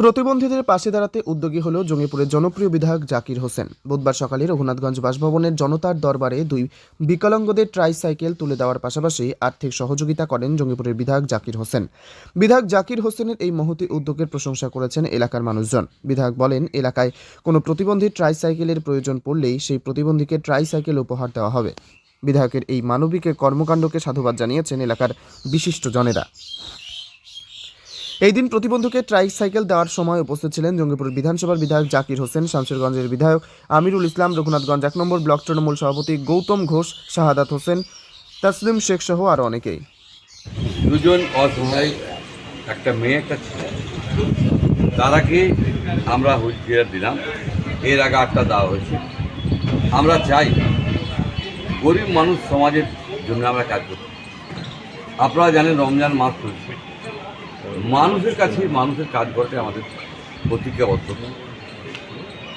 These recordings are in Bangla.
প্রতিবন্ধীদের পাশে দাঁড়াতে উদ্যোগী হল জঙ্গিপুরের জনপ্রিয় বিধায়ক জাকির হোসেন। বুধবার সকালে রঘুনাথগঞ্জ বাসভবনের জনতার দরবারে দুই বিকলাঙ্গদের ট্রাইসাইকেল তুলে দেওয়ার পাশাপাশি আর্থিক সহযোগিতা করেন জঙ্গিপুরের বিধায়ক জাকির হোসেন। বিধায়ক জাকির হোসেনের এই মহতি উদ্যোগের প্রশংসা করেছেন এলাকার মানুষজন। বিধায়ক বলেন, এলাকায় কোনো প্রতিবন্ধী ট্রাইসাইকেলের প্রয়োজন পড়লেই সেই প্রতিবন্ধীকে ট্রাইসাইকেল উপহার দেওয়া হবে। বিধায়কের এই মানবিক কর্মকাণ্ডকে সাধুবাদ জানিয়েছেন এলাকার বিশিষ্ট জনেরা। এই দিন প্রতিবন্ধুকে ট্রাইসাইকেল দেওয়ার সময় উপস্থিত ছিলেন জঙ্গিপুর বিধানসভার বিধায়ক জাকির হোসেন, শামশেরগঞ্জের বিধায়ক আমিরুল ইসলাম, রঘুনাথগঞ্জ এক নম্বর ব্লক তৃণমূল সভাপতি গৌতম ঘোষ, শাহাদাত হোসেন, তাসলিম শেখ সহ আরও অনেকেই। দুজন অসহায়, একটা মেয়ে, একটা ছেলে। তারাকে আমরা হুইল চেয়ার দিলাম। এর আগে আটটা দেওয়া হয়েছে। আমরা চাই গরিব মানুষ সমাজের জন্য আমরা কাজ করতে আপনারা জানেন রমজান মাস চলছে। মানুষের কাছে মানুষের কাজ করতে আমাদের প্রতিজ্ঞাবদ্ধ।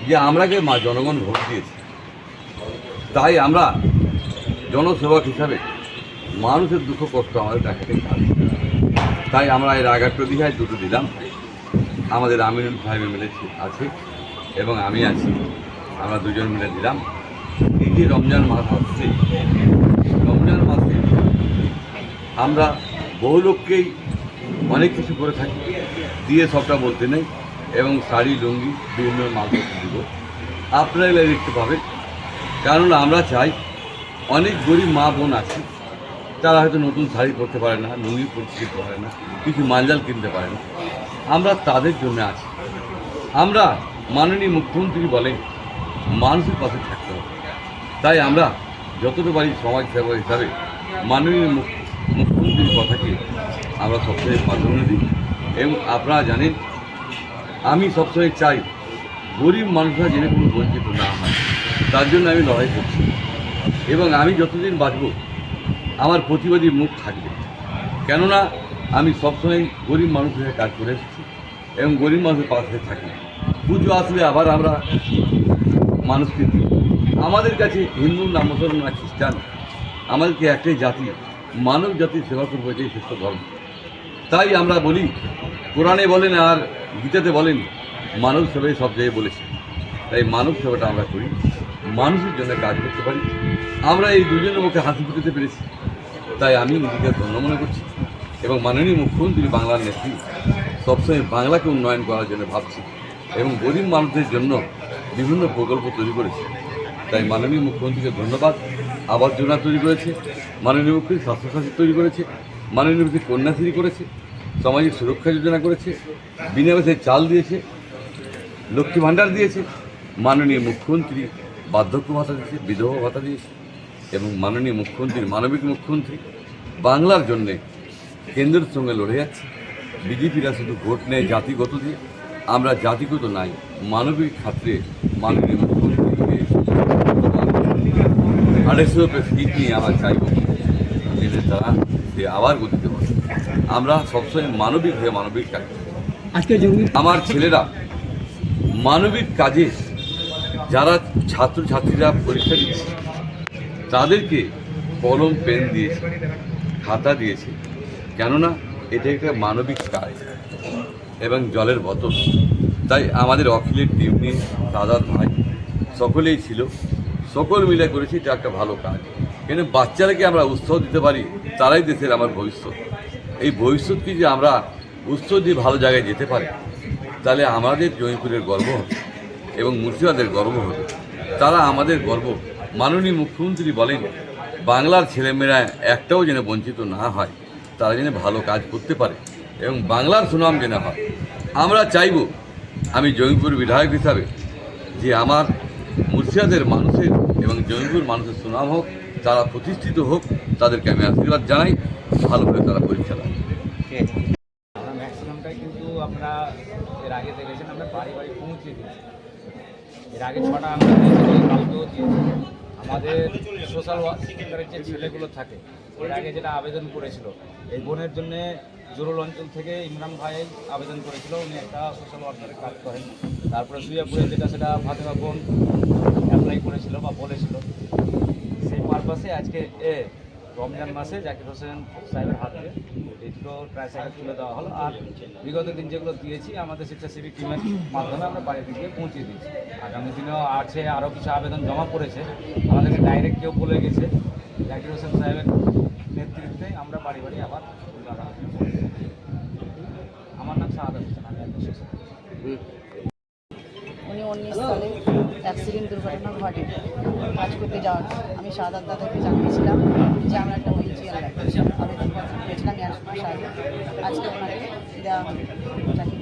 যে আমরাকে মা জনগণ ভোট দিয়েছে, তাই আমরা জনসেবক হিসাবে মানুষের দুঃখ, কষ্ট আমাদের দেখাতে কাজ তাই আমরা এর আগার প্রতিহায় দুটো দিলাম। আমাদের আমিনুল সাহেব মিলে আছে এবং আমি আছি। আমরা দুজন মিলে দিলাম। এই যে রমজান মাস আসছে, রমজান মাসে আমরা বহু লোককেই অনেক কিছু করে থাকি। দিয়ে সবটা বলতে নেই। এবং শাড়ি, লুঙ্গি, বিভিন্ন মালপত্র দিব। আপনারা এগুলো দেখতে পাবেন। কারণ আমরা চাই অনেক গরিব মা বোন আছে, তারা হয়তো নতুন শাড়ি পরতে পারে না, লুঙ্গি পরতে পারে না, কিছু মাঞ্জাল কিনতে পারে না। আমরা তাদের জন্য আছি। আমরা মাননীয় মুখ্যমন্ত্রী বলেন, মানুষের পাশে থাকতে হবে। তাই আমরা যতটা পারি সমাজসেবা হিসাবে মাননীয় মুখ- মুখ্যমন্ত্রীর কথাকে আমরা সবসময় প্রাধান্য দিই এবং আপনারা জানেন, আমি সবসময় চাই গরিব মানুষরা যেন কোনো বঞ্চিত না হয়। তার জন্য আমি লড়াই করছি। এবং আমি যতদিন বাঁচব, আমার প্রতিবাদী মুখ থাকবে। কেননা, আমি সবসময় গরিব মানুষের কাজ করে এসেছি এবং গরিব মানুষের পাশে থাকি। পুজো আসলে আবার আমরা মানুষকে দিই। আমাদের কাছে হিন্দু না মুসলমান না খ্রিস্টান, আমাদেরকে একটাই জাতি মানব জাতির সেবা করব এটাই শ্রেষ্ঠ ধর্ম। তাই আমরা বলি, কোরআনে বলেন আর গীতাতে বলেন, মানব সেবাই সব জায়গায় বলেছে। তাই মানব সেবাটা আমরা করি, মানুষের জন্য কাজ করতে পারি। আমরা এই দুজনের মুখে হাসি ফুটাতে পেরেছি। তাই আমি নিজেকে ধন্য মনে করছি এবং মাননীয় মুখ্যমন্ত্রী বাংলার নেত্রী সবসময় বাংলাকে উন্নয়ন করার জন্য ভাবছি এবং গরিব মানুষদের জন্য বিভিন্ন প্রকল্প তৈরি করেছে। তাই মাননীয় মুখ্যমন্ত্রীকে ধন্যবাদ। আবাস যোজনা তৈরি করেছে, মাননীয় মুখ্যমন্ত্রী স্বাস্থ্যসাথী তৈরি করেছে মাননীয় মুখ্যমন্ত্রী কন্যাশ্রী করেছে, সামাজিক সুরক্ষা যোজনা করেছে, বিনা পয়সায় চাল দিয়েছে, লক্ষ্মী ভাণ্ডার দিয়েছে, মাননীয় মুখ্যমন্ত্রী বার্ধক্য ভাতা দিয়েছে, বিধবা ভাতা দিয়েছে এবং মাননীয় মুখ্যমন্ত্রীর মানবিক মুখ্যমন্ত্রী বাংলার জন্যে কেন্দ্রের সঙ্গে লড়ে যাচ্ছে। বিজেপিরা শুধু ভোট নেয় জাতিগত দিয়ে, আমরা জাতিগত নাই, মানবিক ক্ষেত্রে মাননীয় মুখ্যমন্ত্রীকে আড়াইশো সিট নিয়ে আমরা চাইব। যে তারা সে আবার গতিতে বসে। আমরা সবসময় মানবিক হয়ে মানবিক কাজ করি। আজকে আমার ছেলেরা মানবিক কাজে যারা ছাত্রছাত্রীরা পরীক্ষা দিয়েছে তাদেরকে কলম পেন দিয়েছে খাতা দিয়েছে। কেননা এটা একটা মানবিক কাজ এবং জলের বোতল। তাই আমাদের অখিলের টিম নিয়ে দাদার ভাই সকলেই ছিল। সকল মিলে করেছি এটা একটা ভালো কাজ। কিন্তু বাচ্চারাকে আমরা উৎসাহ দিতে পারি, তারাই দেশের আমার ভবিষ্যৎ। এই ভবিষ্যৎকে যে আমরা উৎসাহ দিয়ে ভালো জায়গায় যেতে পারি, তাহলে আমাদের জয়পুরের গর্ব হবে এবং মুর্শিদাদের গর্ব হবে। তারা আমাদের গর্ব। মাননীয় মুখ্যমন্ত্রী বলেন, বাংলার ছেলেমেয়েরা একটাও যেন বঞ্চিত না হয়, তারা যেন ভালো কাজ করতে পারে এবং বাংলার সুনাম যেন হয়। আমরা চাইব, আমি জয়পুর বিধায়ক হিসাবে, যে আমার মুর্শিদাদের মানুষের এবং জয়পুর মানুষের সুনাম হোক তারা প্রতিষ্ঠিত হোক, তাদেরকে আমি আশীর্বাদ জানাই ভালোভাবে তারা পরীক্ষা দেয় ম্যাক্সিমামটাই কিন্তু আমরা এর আগে দেখেছেন, আমরা বাড়ি বাড়ি পৌঁছে এর আগে ছটা আমরা কালকেও দিয়েছি। আমাদের সোশ্যাল ওয়ার্কারের যে ছেলেগুলো থাকে, এর আগে যেটা আবেদন করেছিল, এই বোনের জন্য জরুল অঞ্চল থেকে ইমরান ভাই আবেদন করেছিল। উনি একটা সোশ্যাল ওয়ার্কারের কাজ করেন। তারপরে সুইয়াপুরে যেটা, সেটা ফাতেমা বোন অ্যাপ্লাই করেছিল বা বলেছিল। সেই পারপাসে আজকে এ রমজান মাসে জাকির হোসেন সাহেবের হাতে এই দুটো ট্রাইসাইকেল তুলে দেওয়া হলো। আর বিগত দিন যেগুলো দিয়েছি, আমাদের স্বেচ্ছাসেবী টিমের মাধ্যমে আমরা বাড়িতে গিয়ে পৌঁছে দিয়েছি। আগামী দিনেও আছে আরও কিছু আবেদন জমা পড়েছে। আমাদেরকে ডাইরেক্ট কেউ বলে গেছে, জাকির হোসেন সাহেবের নেতৃত্বে আমরা বাড়ি বাড়ি আবার আমার নাম সাহাদ হোসেন, আমি উনি সালে অ্যাক্সিডেন্ট দুর্ঘটনা ঘটে। কাজ করতে যাওয়ার আমি সাদাত দাদাকে জানিয়েছিলাম যে আমার একটা হুইল চেয়ার দুর্ঘটনা পেয়েছিলাম এক মাস আগে আজকে ওনাকে দেওয়া হবে। চাকরি